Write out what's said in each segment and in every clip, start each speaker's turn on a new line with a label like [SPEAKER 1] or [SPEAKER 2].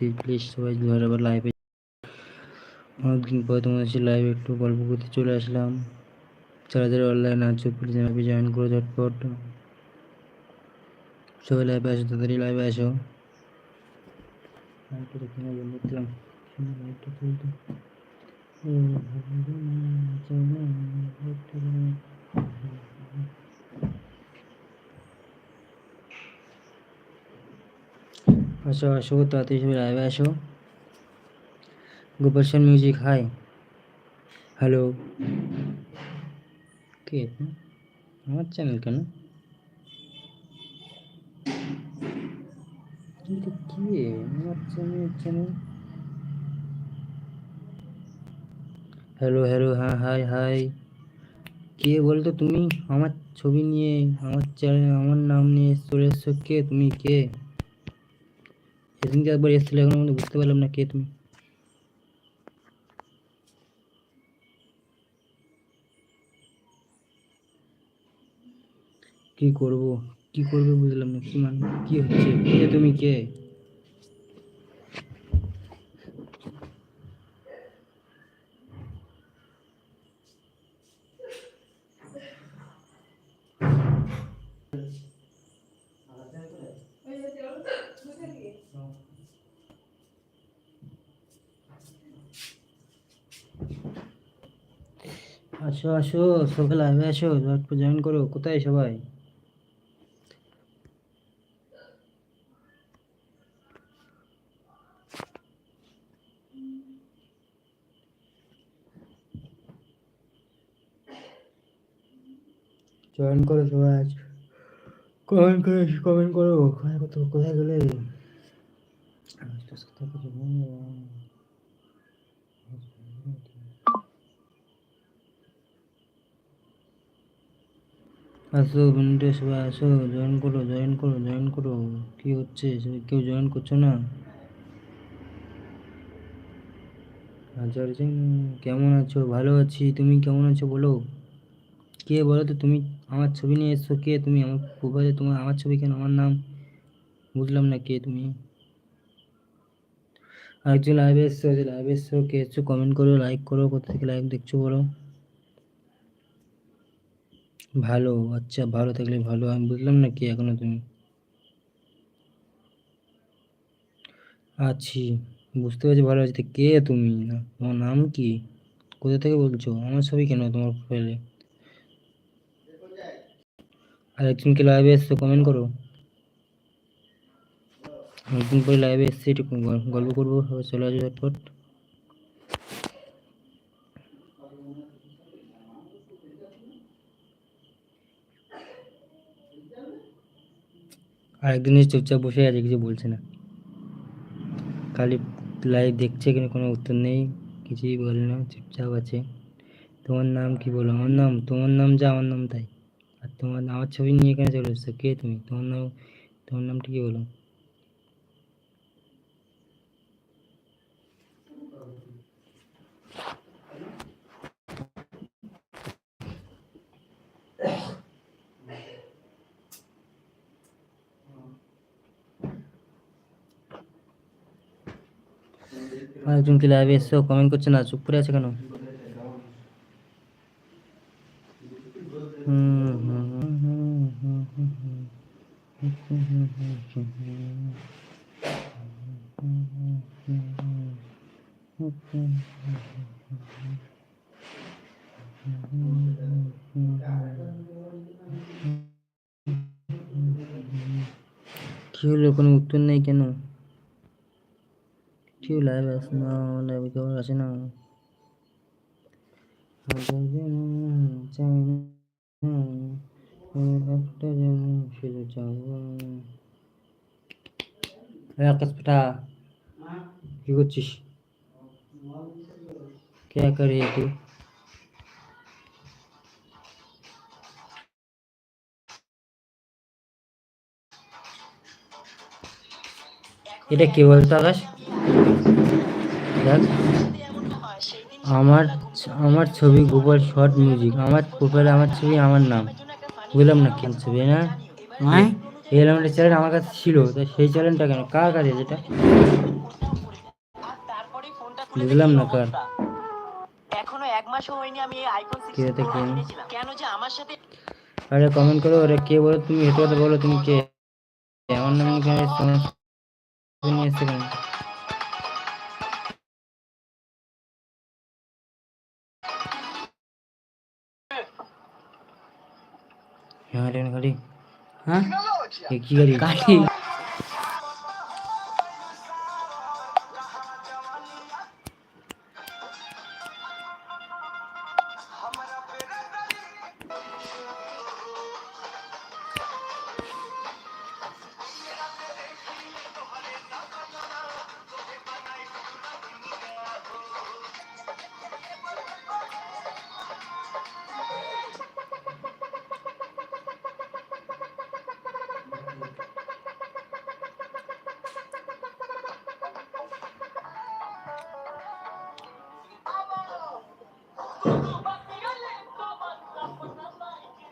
[SPEAKER 1] এসেছি প্লিজ সবাই ধরে আবার লাইভে অনেকদিন পর তোমাদের সাথে লাইভে একটু গল্প করতে চলে আসলাম। যারা যারা অনলাইন আছো প্লিজ লাইভে জয়েন করো ঝটপট। সবাই লাইভে আসো, তাড়াতাড়ি লাইভে আসো। লাইভটা দেখে না করলাম লাইভটা চলতো আসো আসো তাড়াতাড়ি সবাই লাইভে আসো গোপালসন মিউজিক হাই হ্যালো কে? আমার চ্যানেল কেন? কিন্তু কে? আমার চ্যানেল চ্যানেল হ্যালো হ্যালো হ্যাঁ হাই হাই কে বলতো তুমি? আমার ছবি নিয়ে, আমার চ্যানেল আমার নাম নিয়ে চলে এসছো কে? তুমি কে? সেদিনকে একবার এসেছিল, এখন আমি বুঝতে পারলাম না কে তুমি। কি করব? কি করবে বুঝলাম না, কি মানে কি হচ্ছে? কে তুমি? কে? আসো আসো সবাই লাইভে আসো ঝটপট জয়েন করো। কোথায় সবাই? জয়েন করো সবাই আজ। কমেন্ট করে কমেন্ট করো। কোথায় কোথায় গেলে আচ্ছা, কোথায় কিছু বলো। আসো বন্ধু সবাই, আসো জয়েন করো জয়েন করো জয়েন করো। কি হচ্ছে? কেউ জয়েন করছ না? হাজার জন কেমন আছো? ভালো আছি। তুমি কেমন আছো বলো? কে বলো তো? তুমি আমার ছবি নিয়ে এসছো? কে তুমি? আমার প্রোফাইলে তোমার? আমার ছবি কেন? আমার নাম? বুঝলাম না কে তুমি। আরেকজন লাইভে এসছো লাইভে এসছো, কে এসছো? কমেন্ট করো লাইক করো, কোথা থেকে লাইভ দেখছ বলো। ভালো আচ্ছা ভালো থাকলে ভালো, আমি বুঝলাম না কি এখনও তুমি? আছি, বুঝতে পারছি ভালো আছি কে তুমি? না, তোমার নাম কি? কোথা থেকে বলছো? আমার ছবি কেন তোমার প্রোফাইলে আর একজনকে লাইভে এসছো? কমেন্ট করো। একদিন পরে লাইভে এসছি, একটু গল্প করব চলে আসো ঝটপট। আর একদিন এসে চুপচাপ বসে আছে, কিছু বলছে না। খালি লাইভ দেখছে, কিন্তু কোনো উত্তর নেই, কিছুই বলে না, চুপচাপ আছে। তোমার নাম কি বলো? আমার নাম, তোমার নাম যা, আমার নাম তাই। আর তোমার, আমার ছবি নিয়ে এখানে চলে এসছো? কে তুমি? তোমার নাম, তোমার নামটা কি বলো? আর একজন কি লাইভে এসছো কমেন্ট করছে না চুপ করে আছে কেন হুম, হুম, হুম, হুম, হুম, হুম, হুম। হুম, হুম, হুম, হুম, হুম। কি হলো কোনো উত্তর নেই কেন কেউ লাইভ আসে না লাইভে কেউ আসে না চাই না, একটা জন শুধু চাও এই আকাশ পেটা কি করছিস কে করে তু এটা কে বলতো আকাশ? আমার আমার ছবি গোপাল শর্ট মিউজিক আমার প্রোফাইলে আমার ছবি আমার নাম। বুঝলাম না কেন ছবি না?
[SPEAKER 2] নয়
[SPEAKER 1] এই হেলমেটের চ্যালেঞ্জ আমার কাছে ছিল তো সেই চ্যালেঞ্জটা কেন? কার কাছে যেটা? বুঝলাম না কার।
[SPEAKER 2] এখনও এক মাসও হয়নি আমি এই কেন? যে আমার সাথে
[SPEAKER 1] আরে কমেন্ট করো আরে কে বলো তুমি? কথা বলো তুমি কে? আমার নাম নিয়ে সমস্যা নিয়ে এসছে হ্যাঁ রে গাড়ি।
[SPEAKER 3] হ্যাঁ?
[SPEAKER 1] কি গাড়ি?
[SPEAKER 3] গাড়ি।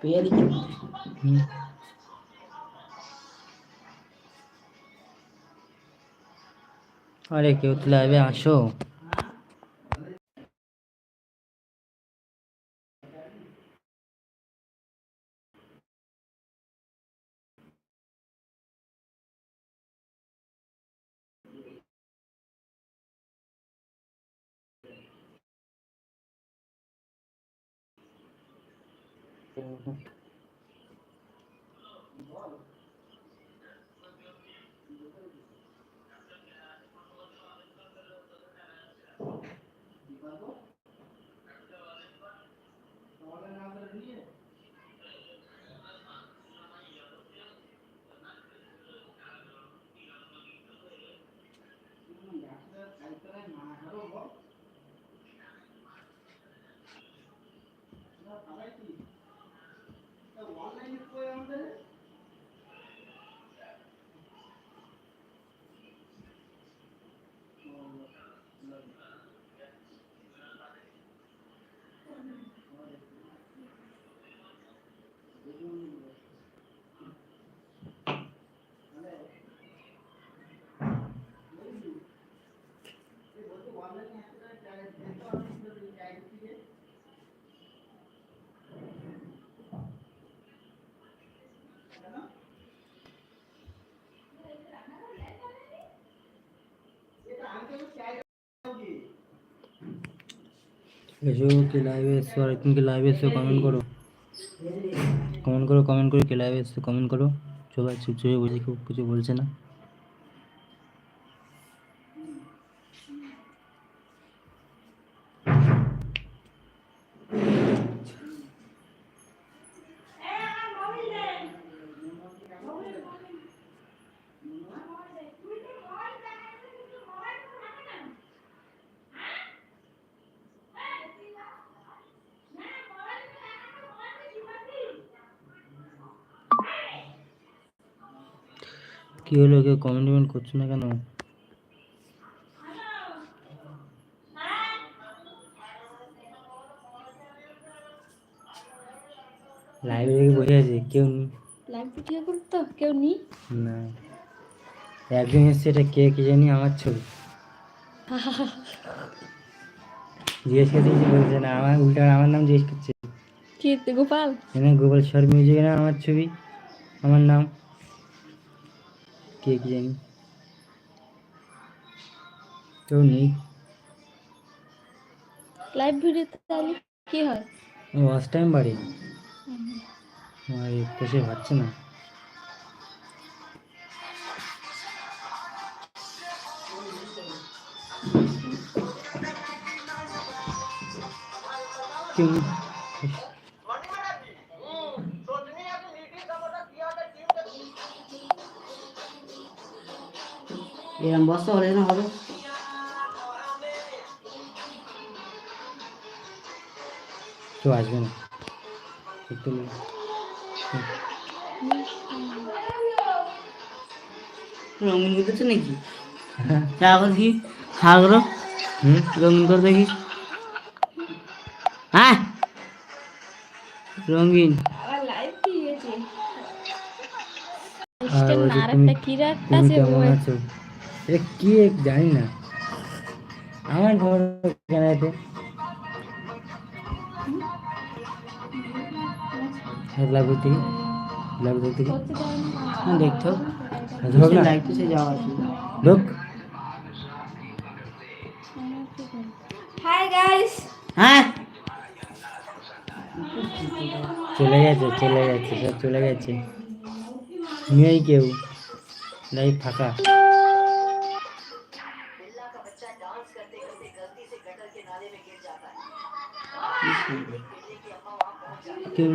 [SPEAKER 3] পেয়ে দেখি
[SPEAKER 1] হুম। আরে কেউ তো লাইভে আসো এসো, কি লাইভে এসো আর তুমি কি লাইভে এসছো? কমেন্ট করো। কমেন্ট করো কমেন্ট করো, কে লাইভে এসো কমেন্ট করো। সবাই চুপ চুপে বুঝে খুব কিছু বলছে না। কি হলো কেউ কমেন্ট করছ না কেন? লাইব্রেরি বসে আছে কেউ
[SPEAKER 4] লাইভ ভিডিও করতো? কেউ নি
[SPEAKER 1] না। একজন এসছে এটা কে কি জানি আমার ছবি। জিজ্ঞেস করতে কিছু বলছে না আমার উল্টা আমার নাম জিজ্ঞেস করছে।
[SPEAKER 4] কি গোপাল?
[SPEAKER 1] এখানে গুগল শর্ট মিউজিক না আমার ছবি আমার নাম। কে কি জানি? কেউ নেই।
[SPEAKER 4] লাইভ ভিডিও তাহলে কি হয়?
[SPEAKER 1] ওয়াচ টাইম বাড়ে। আমার পেশে পাচ্ছে না। কেউ
[SPEAKER 3] এরকম বস্তা হলে না হবে
[SPEAKER 1] কেউ আসবে না একটু
[SPEAKER 3] রঙিন করতেছে নাকি যা দেখি হাগরো
[SPEAKER 1] হুম
[SPEAKER 3] রঙিন করে দেখি হ্যাঁ রঙিন
[SPEAKER 4] আর
[SPEAKER 1] তুমি
[SPEAKER 4] কি
[SPEAKER 1] কেমন আছো এটা কি জানি না। আমার ঘর কেন এতে? লাগবে থেকে লাগবে থেকে
[SPEAKER 3] হ্যাঁ
[SPEAKER 4] হাই গাইস
[SPEAKER 3] হ্যাঁ।
[SPEAKER 1] চলে গেছে চলে গেছে সব চলে গেছে। নেই কেউ। লাইভ ফাঁকা। কেউ